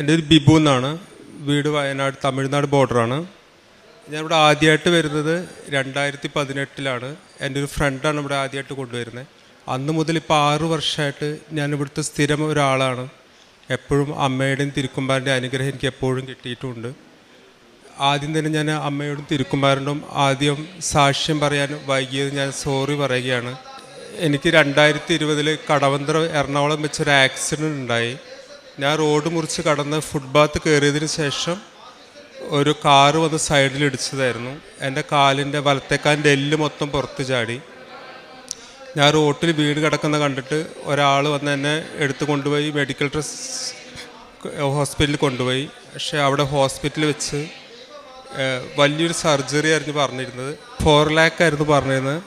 എന്റെ ഒരു ബിബു എന്നാണ്. വീട് വയനാട് തമിഴ്നാട് ബോർഡറാണ്. ഇവിടെ ആദ്യമായിട്ട് വരുന്നത് രണ്ടായിരത്തി പതിനെട്ടിലാണ് എന്റെ ഒരു ഫ്രണ്ടാണ് ഇവിടെ ആദ്യമായിട്ട് കൊണ്ടുവരുന്നത്. അന്ന് മുതൽ ഇപ്പോൾ ആറു വർഷമായിട്ട് ഞാൻ ഇവിടുത്തെ സ്ഥിരം ഒരാളാണ്. എപ്പോഴും അമ്മയുടെയും തിരുക്കുമ്പാറിന്റെ അനുഗ്രഹം എനിക്ക് എപ്പോഴും കിട്ടിയിട്ടുണ്ട്. ആദ്യം തന്നെ ഞാൻ അമ്മയോടും തിരുക്കുമാരനോടും ആദ്യം സാക്ഷ്യം പറയാൻ വൈകിയത് ഞാൻ സോറി പറയുകയാണ്. എനിക്ക് രണ്ടായിരത്തി ഇരുപതിൽ കടവന്ത്ര എറണാകുളം വെച്ചൊരു ആക്സിഡന്റ് ഉണ്ടായി. ഞാൻ റോഡ് മുറിച്ച് കടന്ന് ഫുട്പാത്ത് കയറിയതിന് ശേഷം ഒരു കാറ് വന്ന് സൈഡിൽ ഇടിച്ചതായിരുന്നു. എന്റെ കാലിന്റെ വലത്തേക്കാലിന്റെ എല്ല് മൊത്തം പുറത്ത് ചാടി. ഞാൻ റോട്ടിൽ വീട് കിടക്കുന്ന കണ്ടിട്ട് ഒരാൾ വന്ന് എന്നെ എടുത്തു കൊണ്ടുപോയി മെഡിക്കൽ ട്രസ് ഹോസ്പിറ്റലിൽ കൊണ്ടുപോയി. പക്ഷേ അവിടെ ഹോസ്പിറ്റലിൽ വെച്ച് വലിയൊരു സർജറി ആയിരുന്നു പറഞ്ഞിരുന്നത്. ഫോർ ലാക്ക് ആയിരുന്നു പറഞ്ഞിരുന്നത്.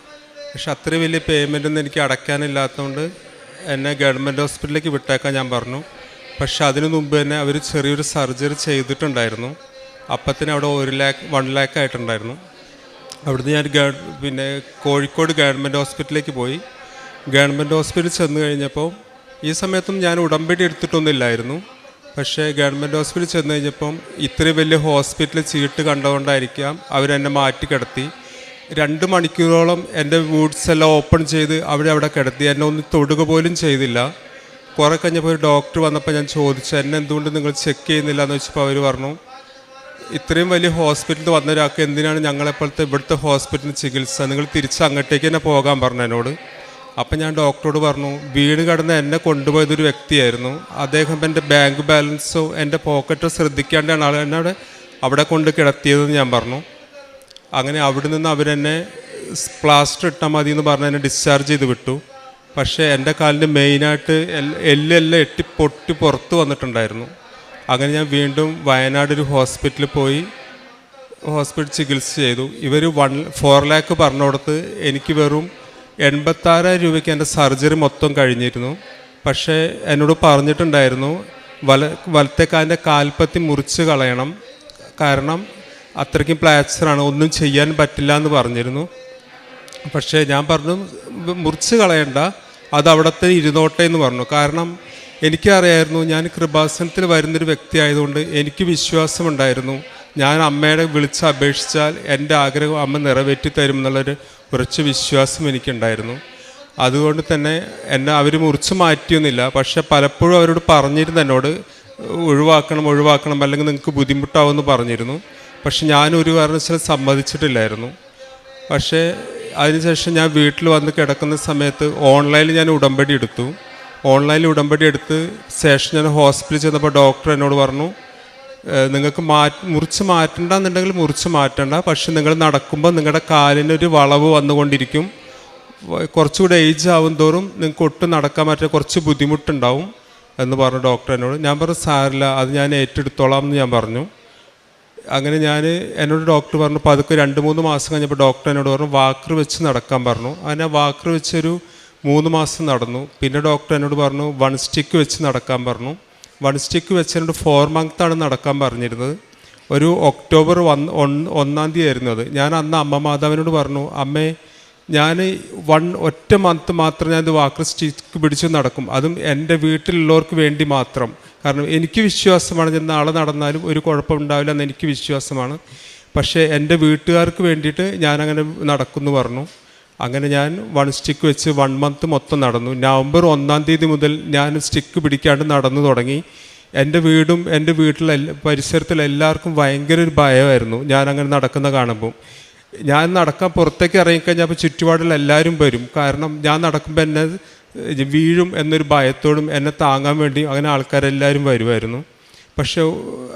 പക്ഷെ അത്രയും വലിയ പേയ്മെന്റ് ഒന്നും എനിക്ക് അടയ്ക്കാനില്ലാത്തതുകൊണ്ട് എന്നെ ഗവൺമെന്റ് ഹോസ്പിറ്റലിലേക്ക് വിട്ടേക്കാൻ ഞാൻ പറഞ്ഞു. പക്ഷെ അതിനു മുമ്പ് തന്നെ അവർ ചെറിയൊരു സർജറി ചെയ്തിട്ടുണ്ടായിരുന്നു. അപ്പത്തിന് അവിടെ ഒരു ലാക്ക് വൺ ലാക്ക് ആയിട്ടുണ്ടായിരുന്നു. അവിടുന്ന് ഞാൻ ഗവ പിന്നെ കോഴിക്കോട് ഗവൺമെന്റ് ഹോസ്പിറ്റലിലേക്ക് പോയി. ഗവൺമെന്റ് ഹോസ്പിറ്റലിൽ ചെന്ന് കഴിഞ്ഞപ്പോൾ ഈ സമയത്തും ഞാൻ ഉടമ്പടി എടുത്തിട്ടൊന്നുമില്ലായിരുന്നു. പക്ഷേ ഗവൺമെന്റ് ഹോസ്പിറ്റലിൽ ചെന്ന് കഴിഞ്ഞപ്പം ഇത്രയും വലിയ ഹോസ്പിറ്റലിൽ ചീട്ട് കണ്ടതുകൊണ്ടായിരിക്കാം അവരെന്നെ മാറ്റി കിടത്തി. രണ്ട് മണിക്കൂറോളം എന്റെ വൂഡ്സ് എല്ലാം ഓപ്പൺ ചെയ്ത് അവിടെ അവിടെ കിടത്തി. എന്നെ ഒന്ന് തൊടുക പോലും ചെയ്തില്ല. കുറേ കഴിഞ്ഞപ്പോൾ ഒരു ഡോക്ടർ വന്നപ്പോൾ ഞാൻ ചോദിച്ചു എന്നെ എന്തുകൊണ്ട് നിങ്ങൾ ചെക്ക് ചെയ്യുന്നില്ല എന്ന് വെച്ചപ്പോൾ അവർ പറഞ്ഞു ഇത്രയും വലിയ ഹോസ്പിറ്റലിൽ വന്ന ഒരാൾക്ക് എന്തിനാണ് ഞങ്ങളെപ്പോഴത്തെ ഇവിടുത്തെ ഹോസ്പിറ്റലിൽ ചികിത്സ? നിങ്ങൾ തിരിച്ച് അങ്ങോട്ടേക്ക് തന്നെ പോകാൻ പറഞ്ഞു എന്നോട്. അപ്പം ഞാൻ ഡോക്ടറോട് പറഞ്ഞു വീട് കടന്ന് എന്നെ കൊണ്ടുപോയതൊരു വ്യക്തിയായിരുന്നു. അദ്ദേഹം എന്റെ ബാങ്ക് ബാലൻസോ എന്റെ പോക്കറ്റോ ശ്രദ്ധിക്കാണ്ടാണ് ആൾ എന്നോട് അവിടെ കൊണ്ട് കിടത്തിയതെന്ന് ഞാൻ പറഞ്ഞു. അങ്ങനെ അവിടെ നിന്ന് അവരെന്നെ പ്ലാസ്റ്റർ ഇട്ടാൽ മതി എന്ന് പറഞ്ഞ് എന്നെ ഡിസ്ചാർജ് ചെയ്ത് വിട്ടു. പക്ഷേ എന്റെ കാലിന് മെയിനായിട്ട് എല്ലെല്ലാം എട്ടി പൊട്ടി പുറത്ത് വന്നിട്ടുണ്ടായിരുന്നു. അങ്ങനെ ഞാൻ വീണ്ടും വയനാട് ഒരു ഹോസ്പിറ്റലിൽ പോയി ഹോസ്പിറ്റൽ ചികിത്സ ചെയ്തു. ഇവർ വൺ ഫോർ ലാക്ക് പറഞ്ഞു കൊടുത്ത് എനിക്ക് വെറും എൺപത്താറായിരം രൂപയ്ക്ക് എന്റെ സർജറി മൊത്തം കഴിഞ്ഞിരുന്നു. പക്ഷേ എന്നോട് പറഞ്ഞിട്ടുണ്ടായിരുന്നു വല വലത്തേക്കാലിന്റെ കാൽപ്പത്തി മുറിച്ച് കളയണം. കാരണം അത്രയ്ക്കും പ്ലാസ്റ്ററാണ് ഒന്നും ചെയ്യാൻ പറ്റില്ല എന്ന് പറഞ്ഞിരുന്നു. പക്ഷേ ഞാൻ പറഞ്ഞു മുറിച്ച് കളയണ്ട. അത് അവിടത്തെ ഇരുന്നോട്ടെ എന്ന് പറഞ്ഞു. കാരണം എനിക്കറിയായിരുന്നു ഞാൻ കൃപാസനത്തിൽ വരുന്നൊരു വ്യക്തി ആയതുകൊണ്ട് എനിക്ക് വിശ്വാസമുണ്ടായിരുന്നു. ഞാൻ അമ്മയുടെ വിളിച്ച് അപേക്ഷിച്ചാൽ എന്റെ ആഗ്രഹം അമ്മ നിറവേറ്റി തരും എന്നുള്ളൊരു കുറച്ച് വിശ്വാസം എനിക്കുണ്ടായിരുന്നു. അതുകൊണ്ട് തന്നെ എന്നെ അവർ മുറിച്ച് മാറ്റിയൊന്നുമില്ല. പക്ഷെ പലപ്പോഴും അവരോട് പറഞ്ഞിരുന്നു എന്നോട് ഒഴിവാക്കണം ഒഴിവാക്കണം അല്ലെങ്കിൽ നിങ്ങൾക്ക് ബുദ്ധിമുട്ടാവുമെന്ന് പറഞ്ഞിരുന്നു. പക്ഷെ ഞാൻ കാരണവശാലും സമ്മതിച്ചിട്ടില്ലായിരുന്നു. പക്ഷേ അതിനുശേഷം ഞാൻ വീട്ടിൽ വന്ന് കിടക്കുന്ന സമയത്ത് ഓൺലൈനിൽ ഞാൻ ഉടമ്പടി എടുത്തു. ഓൺലൈനിൽ ഉടമ്പടി എടുത്ത് ശേഷം ഞാൻ ഹോസ്പിറ്റലിൽ ചെന്നപ്പോൾ ഡോക്ടർ എന്നോട് പറഞ്ഞു നിങ്ങൾക്ക് മാറ്റ് മുറിച്ച് മാറ്റണ്ടെന്നുണ്ടെങ്കിൽ മുറിച്ച് മാറ്റണ്ട. പക്ഷെ നിങ്ങൾ നടക്കുമ്പോൾ നിങ്ങളുടെ കാലിനൊരു വളവ് വന്നുകൊണ്ടിരിക്കും. കുറച്ചുകൂടെ ഏജ് ആവും തോറും നിങ്ങൾക്ക് ഒട്ടും നടക്കാൻ പറ്റില്ല കുറച്ച് ബുദ്ധിമുട്ടുണ്ടാവും എന്ന് പറഞ്ഞു ഡോക്ടർ എന്നോട്. ഞാൻ പറഞ്ഞു സാറില്ല അത് ഞാൻ ഏറ്റെടുത്തോളാം എന്ന് ഞാൻ പറഞ്ഞു. അങ്ങനെ ഞാൻ എന്നോട് ഡോക്ടർ പറഞ്ഞു പതുക്കെ രണ്ട് മൂന്ന് മാസം കഴിഞ്ഞപ്പോൾ ഡോക്ടർ എന്നോട് പറഞ്ഞു വാക്കർ വെച്ച് നടക്കാൻ പറഞ്ഞു. അങ്ങനെ വാക്കർ വെച്ചൊരു മൂന്ന് മാസം നടന്നു. പിന്നെ ഡോക്ടർ എന്നോട് പറഞ്ഞു വൺ സ്റ്റിക്ക് വെച്ച് നടക്കാൻ പറഞ്ഞു. വൺ സ്റ്റിക്ക് വെച്ച് എന്നോട് ഫോർ മന്താണ് നടക്കാൻ പറഞ്ഞിരുന്നത്. ഒരു ഒക്ടോബർ ഒന്ന് ഒന്നാം തീയതി ആയിരുന്നു അത്. ഞാൻ അന്ന് അമ്മ മാതാവിനോട് പറഞ്ഞു അമ്മേ ഞാൻ വൺ ഒറ്റ മന്ത് മാത്രം ഞാൻ ഇത് വാക്കർ സ്റ്റിക്ക് പിടിച്ച് നടക്കും. അതും എന്റെ വീട്ടിലുള്ളവർക്ക് വേണ്ടി മാത്രം. കാരണം എനിക്ക് വിശ്വാസമാണ് ഞാൻ നാളെ നടന്നാലും ഒരു കുഴപ്പമുണ്ടാവില്ല എന്ന് എനിക്ക് വിശ്വാസമാണ്. പക്ഷേ എന്റെ വീട്ടുകാർക്ക് വേണ്ടിയിട്ട് ഞാനങ്ങനെ നടക്കുമെന്ന് പറഞ്ഞു. അങ്ങനെ ഞാൻ വൺ സ്റ്റിക്ക് വെച്ച് വൺ മന്ത് മൊത്തം നടന്നു. നവംബർ ഒന്നാം തീയതി മുതൽ ഞാൻ സ്റ്റിക്ക് പിടിക്കാണ്ട് നടന്നു തുടങ്ങി. എന്റെ വീടും എന്റെ വീട്ടിലെ പരിസരത്തിലെല്ലാവർക്കും ഭയങ്കര ഒരു ഭയമായിരുന്നു. ഞാൻ അങ്ങനെ നടക്കുന്ന കാണുമ്പോൾ ഞാൻ നടക്കാൻ പുറത്തേക്ക് ഇറങ്ങിക്കഴിഞ്ഞപ്പോൾ ചുറ്റുപാടിൽ എല്ലാവരും വരും. കാരണം ഞാൻ നടക്കുമ്പോൾ എന്നെ വീഴും എന്നൊരു ഭയത്തോടും എന്നെ താങ്ങാൻ വേണ്ടി അങ്ങനെ ആൾക്കാരെല്ലാവരും വരുമായിരുന്നു പക്ഷേ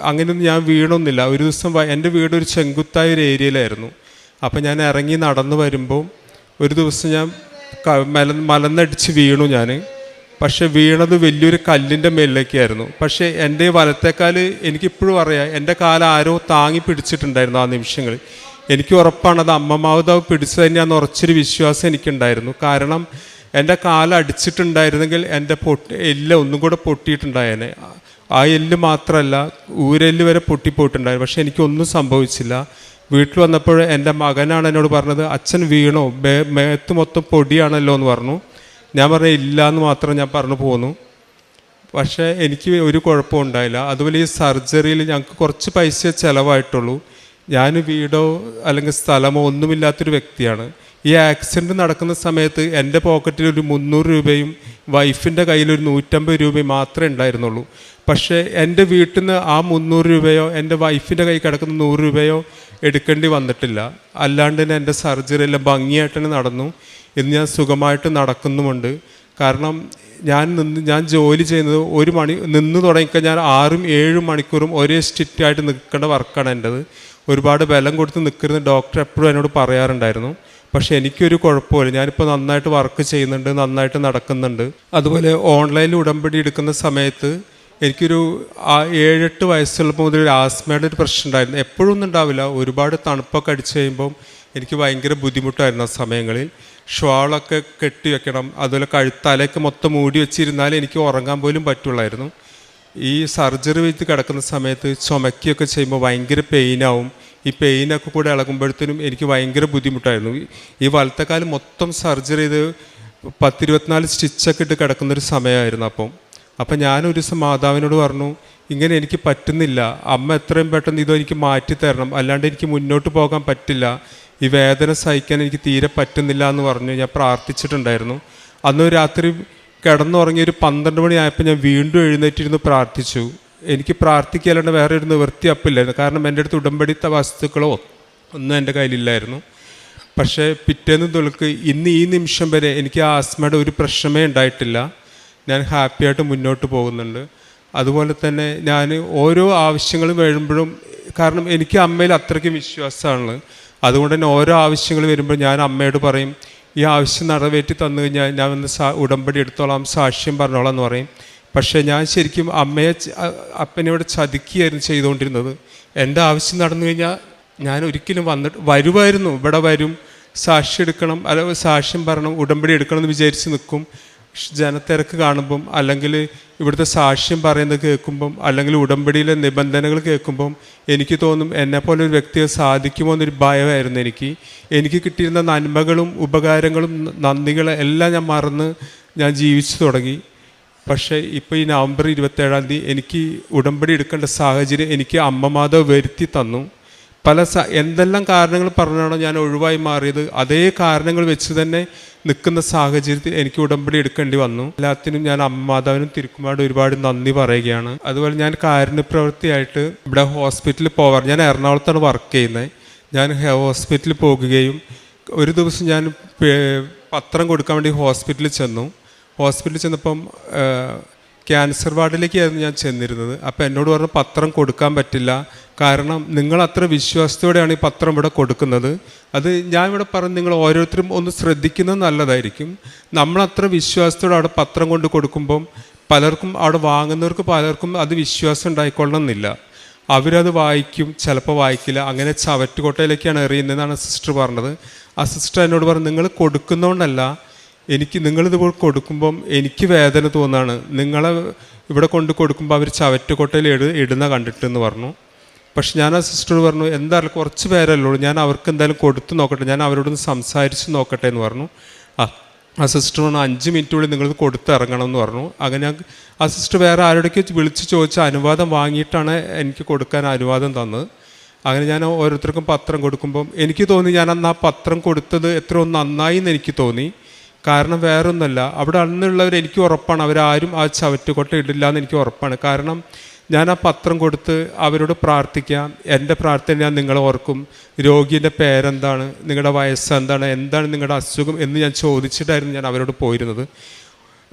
അങ്ങനെയൊന്നും ഞാൻ വീണൊന്നുമില്ല. ഒരു ദിവസം എന്റെ വീട് ഒരു ചെങ്കുത്തായ ഒരു ഏരിയയിലായിരുന്നു. അപ്പോൾ ഞാൻ ഇറങ്ങി നടന്നു വരുമ്പോൾ ഒരു ദിവസം ഞാൻ മല മലന്നടിച്ച് വീണു ഞാൻ പക്ഷെ വീണത് വലിയൊരു കല്ലിന്റെ മേലിലേക്കായിരുന്നു പക്ഷേ എന്റെ വലത്തേക്കാൽ എനിക്കിപ്പോഴും അറിയാം. എന്റെ കാലം ആരോ താങ്ങി പിടിച്ചിട്ടുണ്ടായിരുന്നു ആ നിമിഷങ്ങളിൽ എനിക്ക് ഉറപ്പാണ് അത് അമ്മ മാതാവ് പിടിച്ചു തന്നെയാന്ന് ഉറച്ചൊരു വിശ്വാസം എനിക്കുണ്ടായിരുന്നു. കാരണം എന്റെ കാല അടിച്ചിട്ടുണ്ടായിരുന്നെങ്കിൽ എന്റെ പൊട്ടി എല്ല് ഒന്നും കൂടെ പൊട്ടിയിട്ടുണ്ടായേനെ. ആ എല്ല് മാത്രമല്ല ഊരെല്ല് വരെ പൊട്ടിപ്പോയിട്ടുണ്ടായിരുന്നു. പക്ഷെ എനിക്കൊന്നും സംഭവിച്ചില്ല. വീട്ടിൽ വന്നപ്പോൾ എന്റെ മകനാണ് എന്നോട് പറഞ്ഞത് അച്ഛൻ വീണോ? മേത്ത് മൊത്തം പൊടിയാണല്ലോ എന്ന് പറഞ്ഞു. ഞാൻ പറഞ്ഞു ഇല്ല എന്ന് മാത്രം ഞാൻ പറഞ്ഞു പോന്നു. പക്ഷേ എനിക്ക് ഒരു കുഴപ്പവും ഉണ്ടായില്ല. അതുപോലെ ഈ സർജറിയിൽ ഞങ്ങൾക്ക് കുറച്ച് പൈസ ചിലവായിട്ടുള്ളൂ. ഞാൻ വീടോ അല്ലെങ്കിൽ സ്ഥലമോ ഒന്നുമില്ലാത്തൊരു വ്യക്തിയാണ്. ഈ ആക്സിഡന്റ് നടക്കുന്ന സമയത്ത് എന്റെ പോക്കറ്റിൽ ഒരു മുന്നൂറ് രൂപയും വൈഫിന്റെ കയ്യിൽ ഒരു നൂറ്റമ്പത് രൂപയും മാത്രമേ ഉണ്ടായിരുന്നുള്ളൂ. പക്ഷേ എന്റെ വീട്ടിൽ നിന്ന് ആ മുന്നൂറ് രൂപയോ എന്റെ വൈഫിന്റെ കയ്യിൽ കിടക്കുന്ന നൂറ് രൂപയോ എടുക്കേണ്ടി വന്നിട്ടില്ല. അല്ലാണ്ട് തന്നെ എന്റെ സർജറി എല്ലാം ഭംഗിയായിട്ട് തന്നെ നടന്നു. ഇന്ന് ഞാൻ സുഖമായിട്ട് നടക്കുന്നുമുണ്ട്. കാരണം ഞാൻ നിന്ന് ഞാൻ ജോലി ചെയ്യുന്നത് ഒരു മണി നിന്ന് തുടങ്ങിക്കഴിഞ്ഞാൽ ആറും ഏഴും മണിക്കൂറും ഒരേ സ്റ്റിറ്റായിട്ട് നിൽക്കേണ്ട വർക്കാണ് എന്റെത്. ഒരുപാട് ബലം കൊടുത്ത് നിൽക്കരുത് ഡോക്ടർ എപ്പോഴും എന്നോട് പറയാറുണ്ടായിരുന്നു. പക്ഷേ എനിക്കൊരു കുഴപ്പമില്ല ഞാനിപ്പോൾ നന്നായിട്ട് വർക്ക് ചെയ്യുന്നുണ്ട് നന്നായിട്ട് നടക്കുന്നുണ്ട്. അതുപോലെ ഓൺലൈനിൽ ഉടമ്പടി എടുക്കുന്ന സമയത്ത് എനിക്കൊരു ഏഴെട്ട് വയസ്സുള്ളപ്പോൾ മുതൽ ഒരു ആസ്മയുടെ ഒരു പ്രശ്നം ഉണ്ടായിരുന്നു. എപ്പോഴൊന്നും ഉണ്ടാവില്ല. ഒരുപാട് തണുപ്പൊക്കെ അടിച്ചു കഴിയുമ്പം എനിക്ക് ഭയങ്കര ബുദ്ധിമുട്ടായിരുന്നു ആ സമയങ്ങളിൽ. ഷോളൊക്കെ കെട്ടി വെക്കണം. അതുപോലെ കഴുത്തലയൊക്കെ മൊത്തം മൂടി വെച്ചിരുന്നാൽ എനിക്ക് ഉറങ്ങാൻ പോലും പറ്റുള്ളായിരുന്നു. ഈ സർജറി വെച്ച് കിടക്കുന്ന സമയത്ത് ചുമക്കിയൊക്കെ ചെയ്യുമ്പോൾ ഭയങ്കര പെയിനാവും ഈ പെയിനൊക്കെ കൂടെ ഇളകുമ്പോഴത്തേനും എനിക്ക് ഭയങ്കര ബുദ്ധിമുട്ടായിരുന്നു. ഈ- ഈ വലത്തെ കാലം മൊത്തം സർജറി ചെയ്ത് പത്തിരുപത്തിനാല് സ്റ്റിച്ചൊക്കെ ഇട്ട് കിടക്കുന്നൊരു സമയമായിരുന്നു അപ്പം. അപ്പം ഞാനൊരു ദിവസം മാതാവിനോട് പറഞ്ഞു ഇങ്ങനെ എനിക്ക് പറ്റുന്നില്ല. അമ്മ എത്രയും പെട്ടെന്ന് ഇതോ എനിക്ക് മാറ്റി തരണം അല്ലാണ്ട് എനിക്ക് മുന്നോട്ട് പോകാൻ പറ്റില്ല. ഈ വേദന സഹിക്കാൻ എനിക്ക് തീരെ പറ്റുന്നില്ല എന്ന് പറഞ്ഞു ഞാൻ പ്രാർത്ഥിച്ചിട്ടുണ്ടായിരുന്നു. അന്ന് രാത്രി കിടന്നുറങ്ങി ഒരു പന്ത്രണ്ട് മണിയായപ്പോൾ ഞാൻ വീണ്ടും എഴുന്നേറ്റിരുന്നു പ്രാർത്ഥിച്ചു. എനിക്ക് പ്രാർത്ഥിക്കാനുള്ള വേറെ ഒരു നിവൃത്തി അപ്പില്ലായിരുന്നു കാരണം എന്റെ അടുത്ത് ഉടമ്പടിത്ത വസ്തുക്കളോ ഒന്നും എന്റെ കയ്യിലില്ലായിരുന്നു. പക്ഷേ പിറ്റേന്ന് തൊളുക്ക് ഇന്ന് ഈ നിമിഷം വരെ എനിക്ക് ആസ്മയുടെ ഒരു പ്രശ്നമേ ഉണ്ടായിട്ടില്ല. ഞാൻ ഹാപ്പിയായിട്ട് മുന്നോട്ട് പോകുന്നുണ്ട്. അതുപോലെ തന്നെ ഞാൻ ഓരോ ആവശ്യങ്ങളും വരുമ്പോഴും കാരണം എനിക്ക് അമ്മയിൽ അത്രയ്ക്കും വിശ്വാസമാണ്. അതുകൊണ്ട് തന്നെ ഓരോ ആവശ്യങ്ങൾ വരുമ്പോൾ ഞാൻ അമ്മയോട് പറയും ഈ ആവശ്യം നിറവേറ്റി തന്നു കഴിഞ്ഞാൽ ഞാൻ ഒന്ന് സാ ഉടമ്പടി എടുത്തോളാം സാക്ഷ്യം പറഞ്ഞോളാം എന്ന് പറയും. പക്ഷേ ഞാൻ ശരിക്കും അമ്മയെ അപ്പനോട് ചതിക്കുകയായിരുന്നു ചെയ്തുകൊണ്ടിരുന്നത്. എന്റെ ആവശ്യം നടന്നു കഴിഞ്ഞാൽ ഞാൻ ഒരിക്കലും വന്നിട്ട് വരുമായിരുന്നു. ഇവിടെ വരും സാക്ഷി എടുക്കണം അല്ല സാക്ഷ്യം പറയണം ഉടമ്പടി എടുക്കണം എന്ന് വിചാരിച്ച് നിൽക്കും. ജനത്തിരക്ക് കാണുമ്പം അല്ലെങ്കിൽ ഇവിടുത്തെ സാക്ഷ്യം പറയുന്നത് കേൾക്കുമ്പം അല്ലെങ്കിൽ ഉടമ്പടിയിലെ നിബന്ധനകൾ കേൾക്കുമ്പം എനിക്ക് തോന്നും എന്നെപ്പോലെ ഒരു വ്യക്തിയെ സാധിക്കുമോ എന്നൊരു ഭയമായിരുന്നു എനിക്ക്. എനിക്ക് കിട്ടിയിരുന്ന നന്മകളും ഉപകാരങ്ങളും നന്ദികളും എല്ലാം ഞാൻ മറന്ന് ഞാൻ ജീവിച്ചു തുടങ്ങി. പക്ഷേ ഇപ്പോൾ ഈ നവംബർ ഇരുപത്തേഴാം തീയതി എനിക്ക് ഉടമ്പടി എടുക്കേണ്ട സാഹചര്യം എനിക്ക് അമ്മ മാധവ് വരുത്തി തന്നു. പല സ എന്തെല്ലാം കാരണങ്ങൾ പറഞ്ഞാണോ ഞാൻ ഒഴിവായി മാറിയത് അതേ കാരണങ്ങൾ വെച്ച് തന്നെ നിൽക്കുന്ന സാഹചര്യത്തിൽ എനിക്ക് ഉടമ്പടി എടുക്കേണ്ടി വന്നു. എല്ലാത്തിനും ഞാൻ അമ്മ മാതാവിനും തിരുക്കുമാട് ഒരുപാട് നന്ദി പറയുകയാണ്. അതുപോലെ ഞാൻ കാരുണ്യപ്രവൃത്തിയായിട്ട് ഇവിടെ ഹോസ്പിറ്റലിൽ പോവാറ് ഞാൻ എറണാകുളത്താണ് വർക്ക് ചെയ്യുന്നത്. ഞാൻ ഹോസ്പിറ്റലിൽ പോകുകയും ഒരു ദിവസം ഞാൻ പത്രം കൊടുക്കാൻ വേണ്ടി ഹോസ്പിറ്റലിൽ ചെന്നു. ഹോസ്പിറ്റലിൽ ചെന്നപ്പം ക്യാൻസർ വാർഡിലേക്കായിരുന്നു ഞാൻ ചെന്നിരുന്നത്. അപ്പോൾ എന്നോട് പറഞ്ഞു പത്രം കൊടുക്കാൻ പറ്റില്ല. കാരണം നിങ്ങൾ അത്ര വിശ്വാസത്തോടെയാണ് ഈ പത്രം ഇവിടെ കൊടുക്കുന്നത്. അത് ഞാൻ ഇവിടെ പറഞ്ഞു നിങ്ങൾ ഓരോരുത്തരും ഒന്ന് ശ്രദ്ധിക്കുന്നത് നല്ലതായിരിക്കും. നമ്മളത്ര വിശ്വാസത്തോടെ അവിടെ പത്രം കൊണ്ട് കൊടുക്കുമ്പം പലർക്കും അവിടെ വാങ്ങുന്നവർക്ക് പലർക്കും അത് വിശ്വാസം ഉണ്ടായിക്കൊള്ളണമെന്നില്ല. അവരത് വായിക്കും ചിലപ്പോൾ വായിക്കില്ല. അങ്ങനെ ചവറ്റുകോട്ടയിലേക്കാണ് എറിയുന്നതെന്നാണ് സിസ്റ്റർ പറഞ്ഞത്. ആ സിസ്റ്റർ എന്നോട് പറഞ്ഞു നിങ്ങൾ കൊടുക്കുന്നതുകൊണ്ടല്ല എനിക്ക് നിങ്ങളിത് കൊടുക്കുമ്പം എനിക്ക് വേദന തോന്നാണ്. നിങ്ങളെ ഇവിടെ കൊണ്ട് കൊടുക്കുമ്പോൾ അവർ ചവറ്റുകൊട്ടയിൽ ഇട ഇടുന്ന കണ്ടിട്ടെന്ന് പറഞ്ഞു. പക്ഷെ ഞാൻ ആ സിസ്റ്റർ പറഞ്ഞു എന്താ കുറച്ച് പേരല്ലേ ഞാൻ അവർക്ക് എന്തായാലും കൊടുത്തു നോക്കട്ടെ. ഞാൻ അവരോടൊന്ന് സംസാരിച്ച് നോക്കട്ടെ എന്ന് പറഞ്ഞു. ആ ആ സിസ്റ്റർ പറഞ്ഞു അഞ്ച് മിനിറ്റുള്ളിൽ നിങ്ങളിത് കൊടുത്ത് ഇറങ്ങണം എന്ന് പറഞ്ഞു. അങ്ങനെ ആ സിസ്റ്റർ വേറെ ആരോടൊക്കെ വിളിച്ച് ചോദിച്ച അനുവാദം വാങ്ങിയിട്ടാണ് എനിക്ക് കൊടുക്കാൻ അനുവാദം തന്നത്. അങ്ങനെ ഞാൻ ഓരോരുത്തർക്കും പത്രം കൊടുക്കുമ്പം എനിക്ക് തോന്നി ഞാൻ അന്ന് ആ പത്രം കൊടുത്തത് എത്രയോ നന്നായി എന്ന് എനിക്ക് തോന്നി. കാരണം വേറൊന്നുമല്ല. അവിടെ അന്നുള്ളവർ എനിക്ക് ഉറപ്പാണ്. അവരാരും ആ ചവറ്റുകൊട്ട ഇടില്ല എന്ന് എനിക്ക് ഉറപ്പാണ്. കാരണം ഞാൻ ആ പത്രം കൊടുത്ത് അവരോട് പ്രാർത്ഥിക്കാം എന്റെ പ്രാർത്ഥന ഞാൻ നിങ്ങളെ ഓർക്കും. രോഗിയുടെ പേരെന്താണ്? നിങ്ങളുടെ വയസ്സ് എന്താണ്? എന്താണ് നിങ്ങളുടെ അസുഖം എന്ന് ഞാൻ ചോദിച്ചിട്ടായിരുന്നു ഞാൻ അവരോട് പോയിരുന്നത്.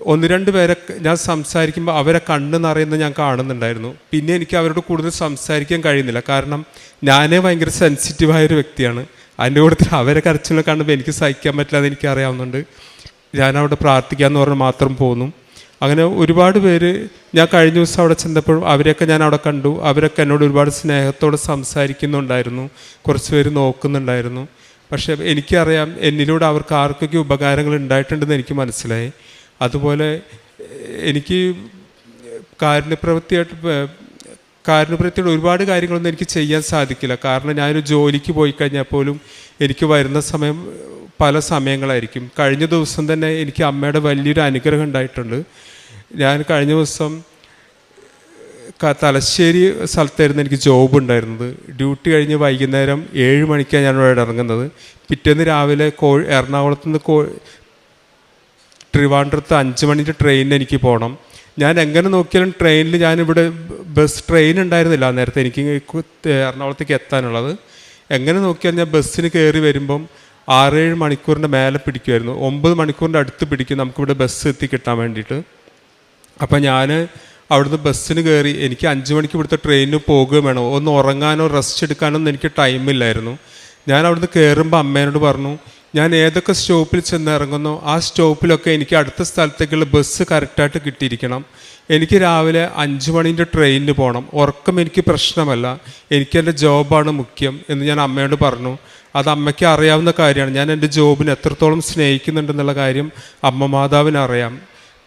ഒന്ന് രണ്ട് പേരെ ഞാൻ സംസാരിക്കുമ്പോൾ അവരെ കണ്ണ് നിറയുന്നത് ഞാൻ കാണുന്നുണ്ടായിരുന്നു. പിന്നെ എനിക്ക് അവരോട് കൂടുതൽ സംസാരിക്കാൻ കഴിയുന്നില്ല. കാരണം ഞാനേ ഭയങ്കര സെൻസിറ്റീവായൊരു വ്യക്തിയാണ്. അതിന്റെ കൂട്ടത്തിൽ അവരെ കരച്ചിലൊക്കെ കാണുമ്പോൾ എനിക്ക് സഹിക്കാൻ പറ്റില്ല എന്ന് എനിക്ക് അവിടെ പ്രാർത്ഥിക്കാമെന്ന് പറഞ്ഞ് മാത്രം പോന്നു. അങ്ങനെ ഒരുപാട് പേര് ഞാൻ കഴിഞ്ഞ ദിവസം അവിടെ ചെന്നപ്പോഴും അവരെയൊക്കെ ഞാൻ അവിടെ കണ്ടു. അവരൊക്കെ എന്നോട് ഒരുപാട് സ്നേഹത്തോടെ സംസാരിക്കുന്നുണ്ടായിരുന്നു. കുറച്ച് പേര് നോക്കുന്നുണ്ടായിരുന്നു. പക്ഷേ എനിക്കറിയാം എന്നിലൂടെ അവർക്ക് ആർക്കൊക്കെ ഉപകാരങ്ങൾ ഉണ്ടായിട്ടുണ്ടെന്ന് എനിക്ക് മനസ്സിലായി. അതുപോലെ എനിക്ക് കാരുണ്യപ്രവൃത്തിയായിട്ട് കാരുണ്യപ്രവൃത്തിയുടെ ഒരുപാട് കാര്യങ്ങളൊന്നും എനിക്ക് ചെയ്യാൻ സാധിക്കില്ല. കാരണം ഞാനൊരു ജോലിക്ക് പോയി കഴിഞ്ഞാൽ പോലും എനിക്ക് വരുന്ന സമയം പല സമയങ്ങളായിരിക്കും. കഴിഞ്ഞ ദിവസം തന്നെ എനിക്ക് അമ്മയുടെ വലിയൊരു അനുഗ്രഹം ഉണ്ടായിട്ടുണ്ട്. ഞാൻ കഴിഞ്ഞ ദിവസം തലശ്ശേരി സ്ഥലത്തായിരുന്നു എനിക്ക് ജോബ് ഉണ്ടായിരുന്നത്. ഡ്യൂട്ടി കഴിഞ്ഞ് വൈകുന്നേരം ഏഴ് മണിക്കാണ് ഞാൻ ഇവിടെ ഇറങ്ങുന്നത്. പിറ്റേന്ന് രാവിലെ കോ എറണാകുളത്ത് നിന്ന് കോ ട്രിവാൻഡ്രത്ത് അഞ്ച് മണിന്റെ ട്രെയിനിന് എനിക്ക് പോകണം. ഞാൻ എങ്ങനെ നോക്കിയാലും ട്രെയിനിൽ ഞാനിവിടെ ബസ് ട്രെയിൻ ഉണ്ടായിരുന്നില്ല നേരത്തെ എനിക്ക് എറണാകുളത്തേക്ക് എത്താനുള്ളത്. എങ്ങനെ നോക്കിയാൽ ഞാൻ ബസ്സിന് കയറി വരുമ്പം ആറേഴ് മണിക്കൂറിന്റെ മേലെ പിടിക്കുമായിരുന്നു. ഒമ്പത് മണിക്കൂറിന്റെ അടുത്ത് പിടിക്കും. നമുക്കിവിടെ ബസ് എത്തി കിട്ടാൻ വേണ്ടിയിട്ട്. അപ്പം ഞാൻ അവിടുന്ന് ബസ്സിന് കയറി എനിക്ക് അഞ്ച് മണിക്ക് ഇവിടുത്തെ ട്രെയിനിന് പോകുകയും വേണം. ഒന്ന് ഉറങ്ങാനോ റെസ്റ്റ് എടുക്കാനോ ഒന്നും എനിക്ക് ടൈമില്ലായിരുന്നു ഞാൻ അവിടുന്ന് കയറുമ്പോൾ അമ്മേനോട് പറഞ്ഞു ഞാൻ ഏതൊക്കെ സ്റ്റോപ്പിൽ ചെന്ന് ഇറങ്ങുന്നോ? ആ സ്റ്റോപ്പിലൊക്കെ എനിക്ക് അടുത്ത സ്ഥലത്തേക്കുള്ള ബസ് കറക്റ്റായിട്ട് കിട്ടിയിരിക്കണം. എനിക്ക് രാവിലെ അഞ്ച് മണീന്റെ ട്രെയിനിന് പോകണം. ഉറക്കം എനിക്ക് പ്രശ്നമല്ല. എനിക്ക് എന്റെ ജോബാണ് മുഖ്യം എന്ന് ഞാൻ അമ്മയോട് പറഞ്ഞു. അത് അമ്മയ്ക്ക് അറിയാവുന്ന കാര്യമാണ്. ഞാൻ എന്റെ ജോബിനെ എത്രത്തോളം സ്നേഹിക്കുന്നുണ്ടെന്നുള്ള കാര്യം അമ്മ മാതാവിന് അറിയാം.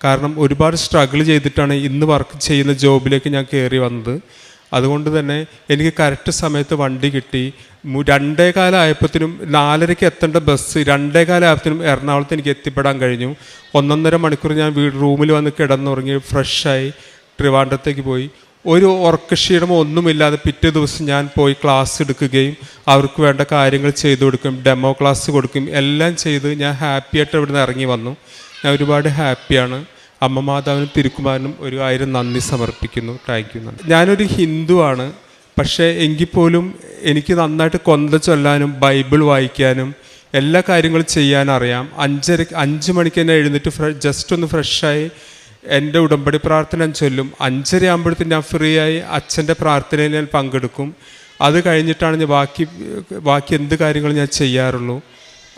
കാരണം ഒരുപാട് സ്ട്രഗിൾ ചെയ്തിട്ടാണ് ഇന്ന് വർക്ക് ചെയ്യുന്ന ജോബിലേക്ക് ഞാൻ കയറി വന്നത്. അതുകൊണ്ട് തന്നെ എനിക്ക് കറക്റ്റ് സമയത്ത് വണ്ടി കിട്ടി. രണ്ടേ കാലമായപ്പോഴത്തേനും നാലരയ്ക്ക് എത്തേണ്ട ബസ് രണ്ടേ കാലമായപ്പോഴത്തേനും എറണാകുളത്ത് എനിക്ക് എത്തിപ്പെടാൻ കഴിഞ്ഞു. ഒന്നൊന്നര മണിക്കൂർ ഞാൻ വീട് റൂമിൽ വന്ന് കിടന്നുറങ്ങി ഫ്രഷായി ട്രിവാൻഡ്രത്തേക്ക് പോയി. ഒരു ഉറക്കക്ഷീണമോ ഒന്നുമില്ലാതെ പിറ്റേ ദിവസം ഞാൻ പോയി ക്ലാസ് എടുക്കുകയും അവർക്ക് വേണ്ട കാര്യങ്ങൾ ചെയ്തു കൊടുക്കും ഡെമോ ക്ലാസ് കൊടുക്കും എല്ലാം ചെയ്ത് ഞാൻ ഹാപ്പിയായിട്ട് ഇവിടുന്ന് ഇറങ്ങി വന്നു. ഞാൻ ഒരുപാട് ഹാപ്പിയാണ് അമ്മ മാതാവിനും തിരുക്കുമാരനും ഒരു ആയിരം നന്ദി സമർപ്പിക്കുന്നു. താങ്ക് യു നന്ദി. ഞാനൊരു ഹിന്ദുവാണ് പക്ഷേ എങ്കിൽ പോലും എനിക്ക് നന്നായിട്ട് കൊന്ത ചൊല്ലാനും ബൈബിൾ വായിക്കാനും എല്ലാ കാര്യങ്ങളും ചെയ്യാനറിയാം. അഞ്ചര അഞ്ച് മണിക്ക് തന്നെ എഴുന്നേറ്റ് ഫ്ര ജസ്റ്റ് ഒന്ന് ഫ്രഷായി എന്റെ ഉടമ്പടി പ്രാർത്ഥന ചൊല്ലും. അഞ്ചര ഞാൻ ഫ്രീ ആയി അച്ഛന്റെ പ്രാർത്ഥനയിൽ ഞാൻ പങ്കെടുക്കും. അത് കഴിഞ്ഞിട്ടാണ് ഞാൻ ബാക്കി ബാക്കി എന്ത് കാര്യങ്ങളും ഞാൻ ചെയ്യാറുള്ളൂ.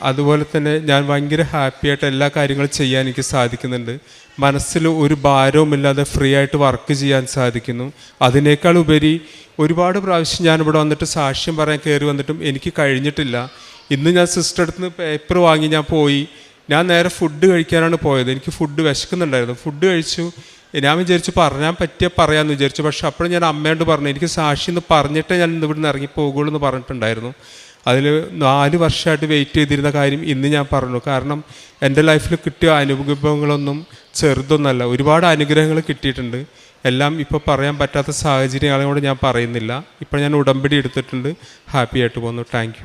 അതുപോലെ തന്നെ ഞാൻ ഭയങ്കര ഹാപ്പിയായിട്ട് എല്ലാ കാര്യങ്ങളും ചെയ്യാൻ എനിക്ക് സാധിക്കുന്നുണ്ട്. മനസ്സിൽ ഒരു ഭാരവുമില്ലാതെ ഫ്രീ ആയിട്ട് വർക്ക് ചെയ്യാൻ സാധിക്കുന്നു. അതിനേക്കാൾ ഉപരി ഒരുപാട് പ്രാവശ്യം ഞാൻ ഇവിടെ വന്നിട്ട് സാക്ഷ്യം പറയാൻ കയറി വന്നിട്ടും എനിക്ക് കഴിഞ്ഞിട്ടില്ല. ഇന്ന് ഞാൻ സിസ്റ്റർ അടുത്ത് നിന്ന് പേപ്പർ വാങ്ങി ഞാൻ പോയി. ഞാൻ നേരെ ഫുഡ് കഴിക്കാനാണ് പോയത്. എനിക്ക് ഫുഡ് വിശക്കുന്നുണ്ടായിരുന്നു. ഫുഡ് കഴിച്ചു. ഞാൻ വിചാരിച്ചു പറയാൻ പറ്റിയ പറയാമെന്ന് വിചാരിച്ചു. പക്ഷെ അപ്പോഴും ഞാൻ അമ്മയോട് പറഞ്ഞു എനിക്ക് സാക്ഷി എന്ന് പറഞ്ഞിട്ടേ ഞാൻ ഇവിടെ നിന്ന് ഇറങ്ങി പോകുള്ളൂ എന്ന് പറഞ്ഞിട്ടുണ്ടായിരുന്നു. അതിൽ നാല് വർഷമായിട്ട് വെയിറ്റ് ചെയ്തിരുന്ന കാര്യം ഇന്ന് ഞാൻ പറഞ്ഞു. കാരണം എന്റെ ലൈഫിൽ കിട്ടിയ അനുഭവങ്ങളൊന്നും ചെറുതൊന്നല്ല. ഒരുപാട് അനുഗ്രഹങ്ങൾ കിട്ടിയിട്ടുണ്ട്. എല്ലാം ഇപ്പോൾ പറയാൻ പറ്റാത്ത സാഹചര്യങ്ങളോട് ഞാൻ പറയുന്നില്ല. ഇപ്പോൾ ഞാൻ ഉടമ്പടി എടുത്തിട്ടുണ്ട്. ഹാപ്പി ആയിട്ട് പോകുന്നു. താങ്ക്